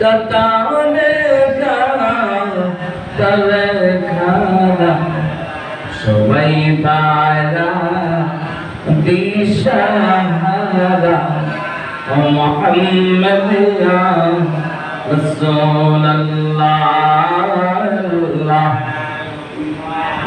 কতানে তবে খানা সবাই পারা দিশাহারা মোহাম্মদ রসুল্লাহ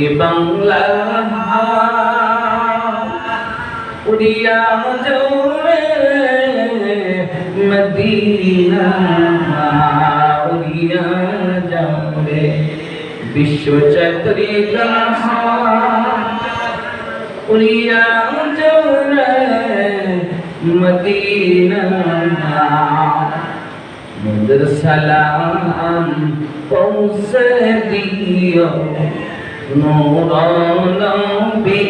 এ বাংলা উড়িয়া জলে মদিনা, উড়িয়া জলে বিশ্ব চক্রিকা উড়িয়া জলে মদিনা। মুদের সালাম পৌঁছে দিও। নবী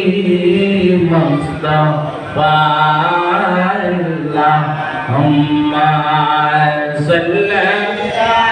মুস্তফা আল্লাহ হুম্মা সাল্লাল্লাহু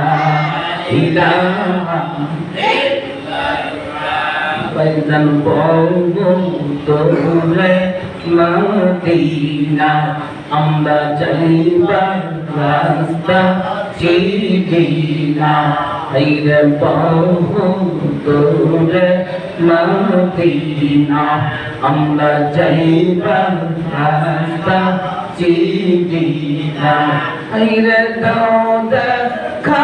ইলাহা বাইদাল বঙ্গম তোরে মদিনা আমরা যাইবার রাস্তা চিদিনা হাইরে বঙ্গম তোরে মদিনা আমরা যাইবার রাস্তা চিদিনা হাইরে দাও দেখা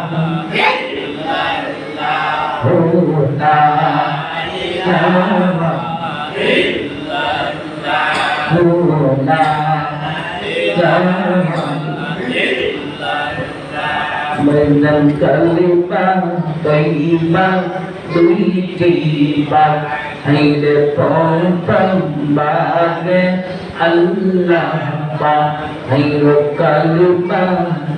إله إلا الله لا إله إلا الله لا إله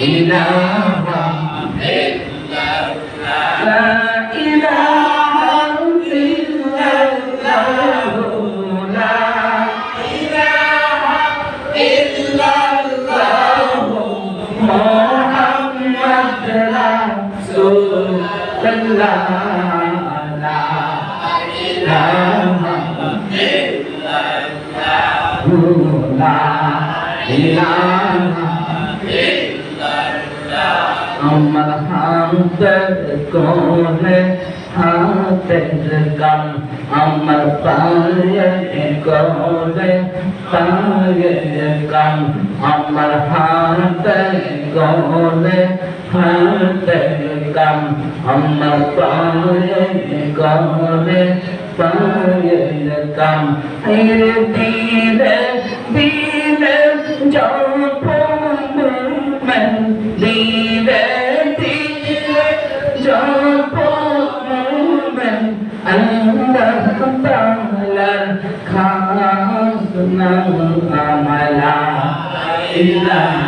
ইলাহা আমার হাত কোনে হাতের গান আমার পায়ে কোনে পায়ের গান আমার হাত কোনে হাতের গান আমার পায়ে কোনে পায়ের গান এর দিলে দিলে জপমেন দিলে দিলে জপমেন আল্লাহ তাআলার খাস নাম আমালা, ইলাহা।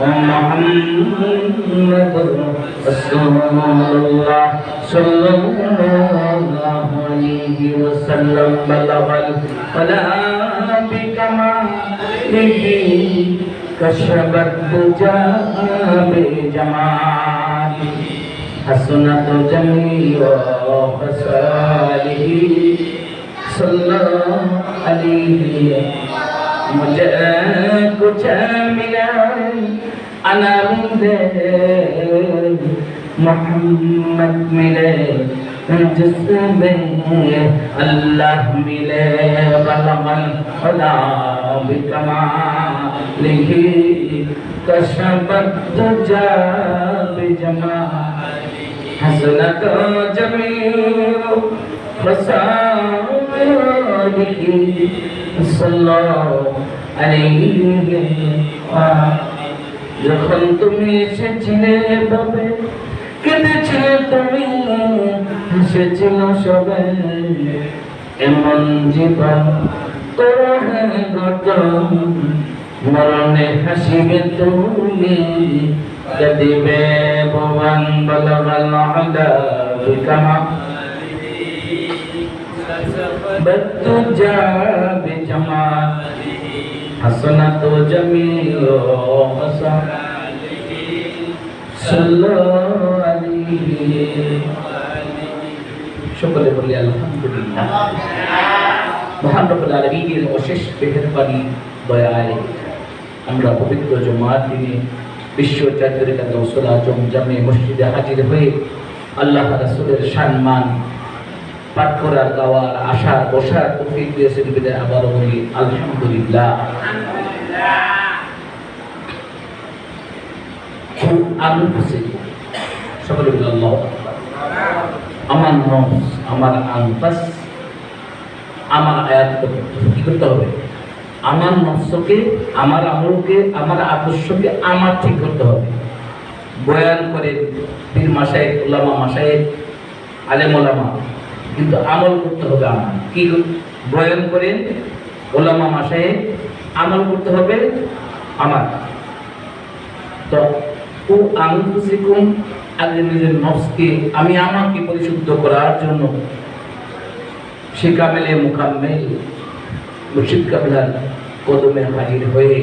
محمد رسول الله صلى الله عليه وسلم بلغ القلم بكماله كشف الدجى بجماله حسنت جميع خصاله صلى عليه मुझे कुछ मिला अना मोहम्मद मिले, जिसमें अल्लाह मिले बलमल खुदा बिकमा लिखी कशबत तुजा बिजमा हसनत जमील خسائره صلى عليه যখন তুমি এসেছিলে বাবে কেঁদেছে তুমি হেসেছিল সবে এমন জীবন তোর গত মরণে হাসিবে তুমি কদিবে ভগবান বলবাল বিকামা بتجا بجماله حسنت جميل وصحبه صلوا عليه সকলে বলি আলহামদুলিল্লাহ মহান রব্বুল আলামিনের অশেষ মেহেরবানি দয়ায় আমরা পবিত্র জমাত দিনে বিশ্ব জাতীয় দৌসলা জমজমে মসজিদে হাজির হয়ে আল্লাহ রাসূলের সম্মান পাঠ করার, গাওয়ার আশার বসার তৌফিক দিয়েছেন বিদায় আবারও বলি, আলহামদুলিল্লাহ। সকলে আমার নফস, আমার আনফাস, আমার আয়াত কি করতে হবে? আমার নফসকে, আমার আমলকে, আমার আদর্শকে আমার ঠিক করতে হবে। বয়ান করে পীর মাসায় ওলামা মাসায় আলেম ওলামা কিন্তু আমল করতে হবে আমার। কি বয়ান করেন ওলামা মাসায় আমল করতে হবে আমার। তো ও আনন্দসিকুম আগে নিজের নফসকে আমি আমাকে পরিশুদ্ধ করার জন্য সে কামেলে মুকাম্মেল মুর্শিদ কাবিলার কদমে হাজির হয়ে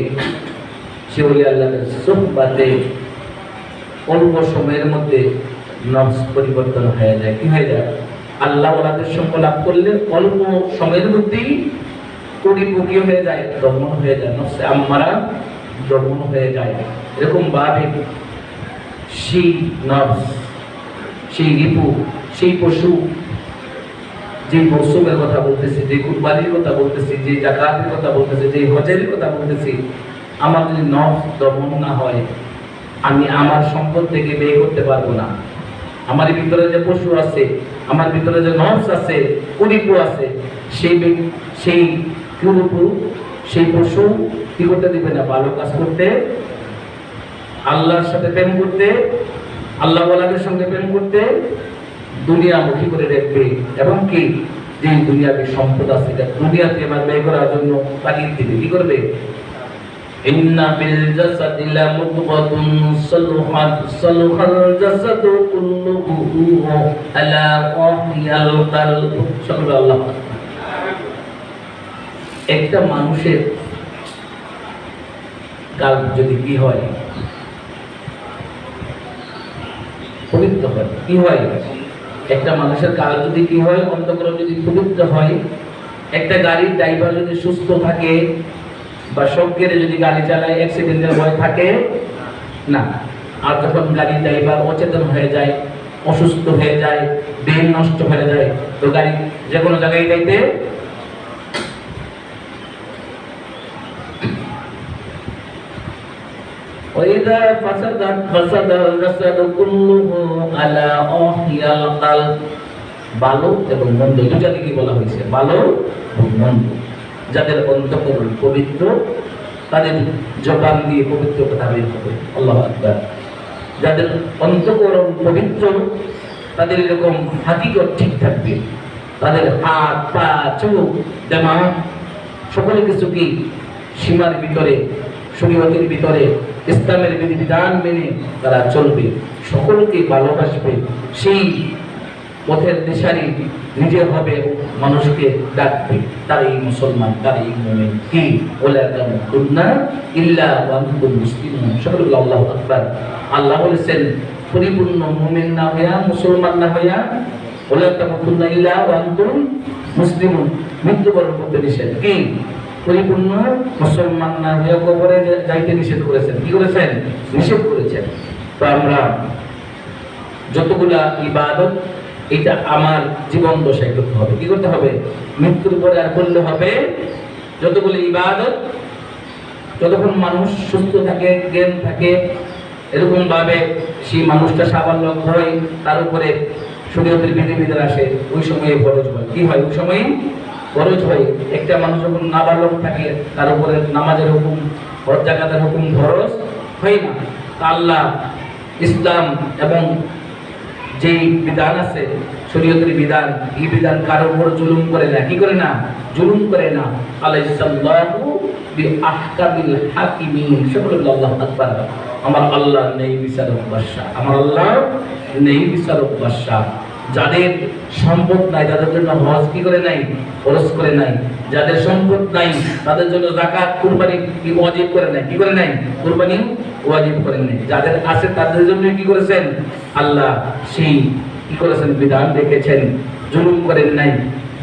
সে ওলি আল্লাহের সোহবাতে অল্প সময়ের মধ্যে নফস পরিবর্তন হয়ে যায়। কি হয়ে যায়? আল্লাহ ওলাদের সঙ্গ লাভ করলে অল্প সময়ের মধ্যেই পরিপক্রিয় হয়ে যায় দমন হয়ে যায়, নফসে আম্মারা দমন হয়ে যায়। এরকম ভাবে সেই নফস, সেই রিপু, সেই পশু যে মৌসুমের কথা বলতেছি যে কুরবানির কথা বলতেছি যে জাকাতের কথা বলতেছি যে হজের কথা বলতেছি, আমার যদি নফস দমন না হয়, আমি আমার সম্পদ থেকে ব্যয় করতে পারব না। আমার ভিতরে যে পশু আছে আমার ভিতরে যে নফস আছে কুরিপু আছে, সেই সেই কুরুপু, সেই পশু কি করতে দিবে না? ভালো কাজ করতে, আল্লাহর সাথে প্রেম করতে, আল্লাহ ওয়ালাদের সঙ্গে প্রেম করতে, দুনিয়া দুনিয়ামুখী করে রাখবে এবং কি? যে দুনিয়াবি সম্পদ আছে দুনিয়াতে আমার ব্যয় করার জন্য পাঠিয়ে দিবে। কি করবে? إن في الجسد لمضغة صلحت صلح الجسد كله ألا وهي القلب صلى الله একটা মানুষের কাল যদি কি হয় পবিত্র হয় কি হয় একটা মানুষের কাল যদি কি হয় অন্তকরণ যদি পবিত্র হয় একটা গাড়ির ড্রাইভার যদি সুস্থ থাকে বা সজ্ঞের যদি গাড়ি চালায় অ্যাক্সিডেন্টের ভয় থাকে না আর যখন গাড়ির ড্রাইভার অচেতন হয়ে যায় অসুস্থ হয়ে যায় ব্রেন নষ্ট হয়ে যায় তো গাড়ি যে কোনো জায়গায় যাইতে وإذا فسدت فسد الجسد كله على أحيى القلب ভালো এবং মন্দ দুটা দিকে বলা হয়েছে ভালো এবং মন্দ যাদের অন্তকরণ পবিত্র, তাদের জবান দিয়ে পবিত্র কথা বের হবে। আল্লাহ আকবার। যাদের অন্তকরণ পবিত্র, তাদের এরকম হাকিকত ঠিক থাকবে। তাদের হাত, পা চোখ দেমা সকল কিছু কি সীমার ভিতরে, শরীয়তের ভিতরে, ইসলামের বিধিবিধান মেনে তারা চলবে। সকলকে ভালোবাসবে। সেই পথের দিশারি নিজে হবে মানুষকে ডাকবে। তারাই মুসলমান, তারাই মুমিন। কি? ওলা তামুতুন্না ইল্লা ওয়া আনতুম মুসলিমুন। সকল আল্লাহু আকবার। আল্লাহ বলেছেন, পরিপূর্ণ মুমিন না হইয়া, মুসলমান না হইয়া ওলা তামুতুন্না ইল্লা ওয়া আনতুম মুসলিমুন। মৃত্যুবরণ করতে নিষেধ। কি? পরিপূর্ণ মুসলমান না হইয়া কবরে যাইতে নিষেধ করেছেন। কি করেছেন? নিষেধ করেছেন। তো আমরা যতগুলা ইবাদত এটা আমার জীবন দশায় করতে হবে। কি করতে হবে? মৃত্যুর পরে আর করলে হবে যতগুলো ইবাদত, যতক্ষণ মানুষ সুস্থ থাকে, জ্ঞান থাকে এরকম ভাবে সেই মানুষটা সাবাল্য হয় তার উপরে শরীয়তের বিধিবিধান আসে, ওই সময়ে ফরজ হয়। কি হয়? ওই সময়ে ফরজ হয়। একটা মানুষ যখন নাবালক থাকে, তার উপরে নামাজের হুকুম হজ হুকুম ফরজ হয় না। আল্লাহ ইসলাম এবং যেই বিধান আছে, শরীয়তের বিধান, এই বিধান কারোর উপর জুলুম করে না, কি করে না? জুলুম করে না। আলাইসাল্লাহু বি আহকামিল হাকিমিন। সুবহানাল্লাহ আল্লাহ আকবার। আমার আল্লাহ নেই বিচারক বাদশা আমার আল্লাহ নেই বিচারক বাদশা যাদের সম্পদ নাই তাদের জন্য হজ কি করে নাই খরচ করে নাই, যাদের সম্পদ নাই, তাদের জন্য জাকাত কুরবানি কি ওয়াজিব করে নাই, কি করে নাই? কুরবানি ওয়াজিব করেন নাই। যাদের আছে তাদের জন্য কি করেছেন? আল্লাহ সেই কি করেছেন? বিধান রেখেছেন, জুলুম করেন নাই।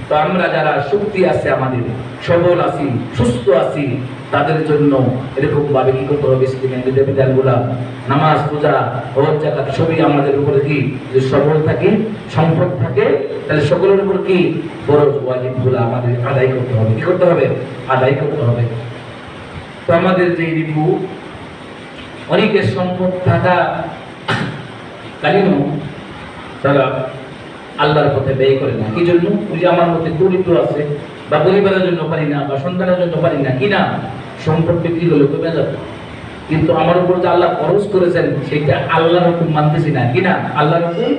তো আমরা যারা শক্তি আছে আমাদের, সবল আছি, সুস্থ আছি তাদের জন্য এরকম ভাবে কি করতে হবে? ইসলামের বিধি বিধানগুলা নামাজ, পূজা, হজ, জাকাত, সবই আমাদের উপরে কি? যে সবল থাকে, সম্পদ থাকে, তাহলে সকলের উপর কি? ফরজ ওয়াজিবগুলো আমাদের আদায় করতে হবে। কি করতে হবে? আদায় করতে হবে। তো আমাদের যে রিপু, অনেকের সম্পদ থাকা কালীনও তারা আল্লাহর পথে ব্যয় করে না। কি জন্য? ওই যে আমার মধ্যে দরিদ্র আছে বা পরিবারের জন্য পারি না, বা সন্তানের জন্য পারি না কিনা সম্পদ বিক্রি করলে কমে যাবে কিন্তু আমার উপর যে আল্লাহ খরচ করেছেন, সেটা আল্লাহর হুকুম মানতেছি না কিনা আল্লাহর হুকুম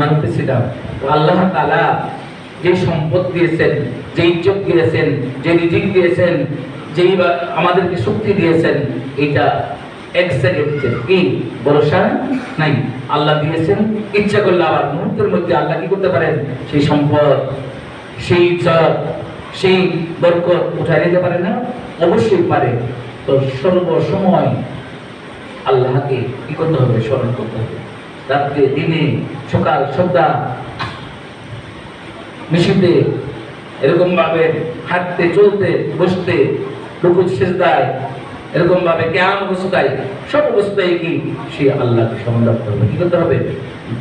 মানতেছি না। তো আল্লাহ তাআলা যে সম্পদ দিয়েছেন, যে ইজ্জত দিয়েছেন, যে রিজিক দিয়েছেন, যেই বা আমাদেরকে শক্তি দিয়েছেন, এটা এক কি? ভরসা নাই। আল্লাহ দিয়েছেন, ইচ্ছা করলে আবার মুহূর্তের মধ্যে আল্লাহ কি করতে পারেন? সেই সম্পদ, সেই ইজ্জত সেই বরকত উঠাই নিতে পারে না? অবশ্যই পারে। তো সর্বসময় আল্লাহকে কি করতে হবে? স্মরণ করতে হবে। রাত্রে, দিনে, সকাল, সন্ধ্যা মিশিতে এরকম ভাবে হাঁটতে, চলতে, বসতে রুকু সেজদায় এরকম ভাবে জ্ঞান অবস্থায় সব অবস্থায় কি? সে আল্লাহকে স্মরণ রাখতে হবে। কি করতে হবে?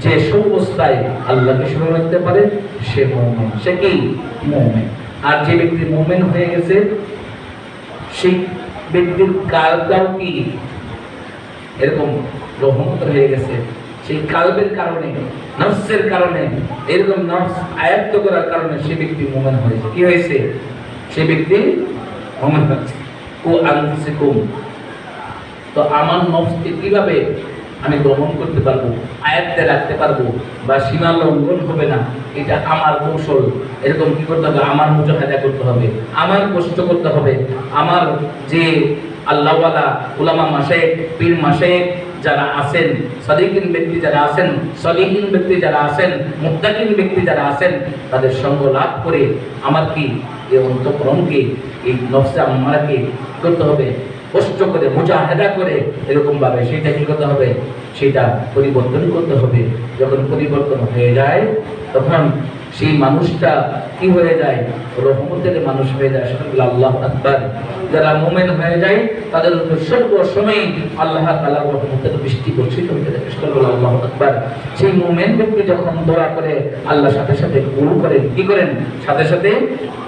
যে সব অবস্থায় আল্লাহকে স্মরণ রাখতে পারে, সে মোমেন। সে কি? মোমেন। আর যে ব্যক্তি মোমেন হয়ে গেছে, সেই ব্যক্তির কালটাও কি? এরকম রহমত হয়ে গেছে। সেই কালবের কারণে, নফসের কারণে, এরকম নফস আয়ত্ত করার কারণে সে ব্যক্তি মোমেন হয়েছে। কি হয়েছে? সে ব্যক্তি মোমেন হচ্ছে ও আনফুসে কম তো আমার নফসকে কীভাবে আমি দমন করতে পারব, আয়ত্তে রাখতে পারব, বা সীমা লঙ্ঘন হবে না। এটা আমার কৌশল। এরকম কি করতে হবে? আমার মুজাহাদা করতে হবে। আমার কষ্ট করতে হবে। আমার যে আল্লাহওয়ালা উলামা মাসায়েক পীর মাসায়েক যারা আছেন, সাদিকিন ব্যক্তি যারা আছেন, সলিহীন ব্যক্তি যারা আছেন, মুত্তাকিন ব্যক্তি যারা আছেন, তাদের সঙ্গ লাভ করে আমার কি এই অন্তঃকরণকে, এই নফসে আমাকে করতে হবে? কষ্ট করে, মুজাহেদা করে এরকমভাবে সেইটা কি করতে হবে? সেটা পরিবর্তন করতে হবে। যখন পরিবর্তন হয়ে যায়, তখন সেই মানুষটা কি হয়ে যায়? রহমতের মানুষ হয়ে যায়। সেটা আল্লাহ আকবার। যারা মোমেন হয়ে যায়, তাদের সর্ব সময় আল্লাহ তাআলা রহমতের বৃষ্টি বর্ষিত সেটা হলো আল্লাহ আকবার। সেই মোমেন ব্যক্তি যখন দোয়া করে, আল্লাহ সাথে সাথে কবুল করেন। কি করেন? সাথে সাথে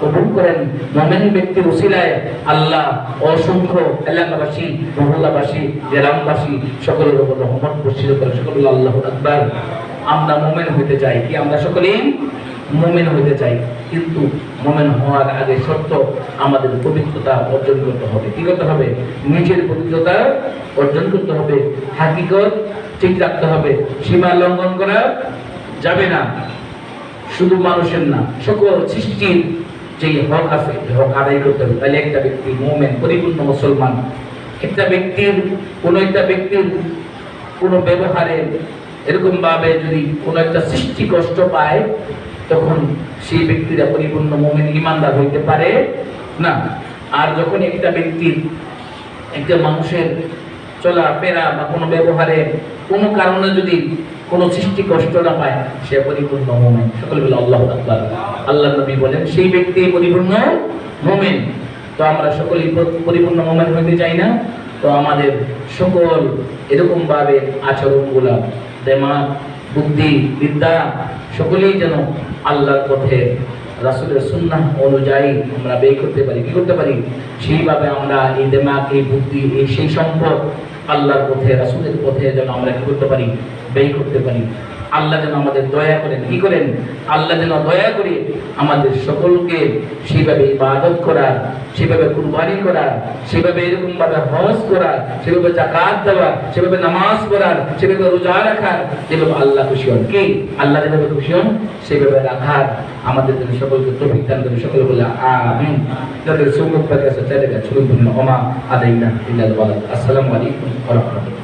কবুল করেন। মোমেন ব্যক্তির উসিলায় আল্লাহ অসংখ্য এলাকাবাসী, মহল্লাবাসী, গ্রামবাসী সকলের উপর রহমত বর্ষিত করে। সকল আল্লাহ আকবার। আমরা মোমেন হইতে চাই। কি আমরা সকলেই? মোমেন হইতে চাই, কিন্তু মোমেন হওয়ার আগে শর্ত আমাদের পবিত্রতা অর্জন করতে হবে। কি করতে হবে? নিজের পবিত্রতা অর্জন করতে হবে। হাকিকত ঠিক রাখতে হবে। সীমা লঙ্ঘন করা যাবে না। শুধু মানুষের না, সকল সৃষ্টির যে হক আছে হক আদায় করতে হবে। তাহলে একটা ব্যক্তি মোমেন, পরিপূর্ণ মুসলমান। একটা ব্যক্তির, কোনো একটা ব্যক্তির কোনো ব্যবহারে এরকমভাবে যদি কোনো একটা সৃষ্টি কষ্ট পায় তখন সেই ব্যক্তিরা পরিপূর্ণ মোমেন ইমানদার হইতে পারে, না, আর যখন একটা ব্যক্তির একটা মানুষের চলা, ফেরা বা কোনো ব্যবহারে কোনো কারণে যদি কোনো সৃষ্টি কষ্ট না পায়, সে পরিপূর্ণ মোমেন। সকলে বলে আল্লাহ আকবার। আল্লাহ নবী বলেন, সেই ব্যক্তি পরিপূর্ণ মোমেন। তো আমরা সকলেই পরিপূর্ণ মোমেন হইতে চাই না। তো আমাদের সকল এরকম ভাবে আচরণগুলা দেমাগ বুদ্ধি, বিদ্যা, সকলেই যেন আল্লাহর পথে, রাসুলের সুন্না অনুযায়ী আমরা ব্যয় করতে পারি। কী করতে পারি? সেইভাবে আমরা এই দেমাক এই বুদ্ধি, এই সেই সম্পদ আল্লাহর পথে, রাসুলের পথে যেন আমরা কী করতে পারি? ব্যয় করতে পারি। আল্লাহ যেন আমাদের দয়া করেন। কি করেন? আল্লাহ যেন দয়া করে আমাদের সকলকে সেইভাবে ইবাদত করার সেভাবে কুরবানি করার সেভাবে এরকম ভাবে হজ করার সেভাবে জাকাত দেওয়ার সেভাবে নামাজ পড়ার সেভাবে রোজা রাখার যেভাবে আল্লাহ খুশি হন। কে? আল্লাহ যেভাবে খুশি হন, সেভাবে রাখার আমাদের জন্য সকলকে তৌফিক দান করে সকলে বলে আমিন। যাদের আছে চাইলে চলুন বলুন, ওমা আদাইনা আসসালামু আলাইকুম ওয়া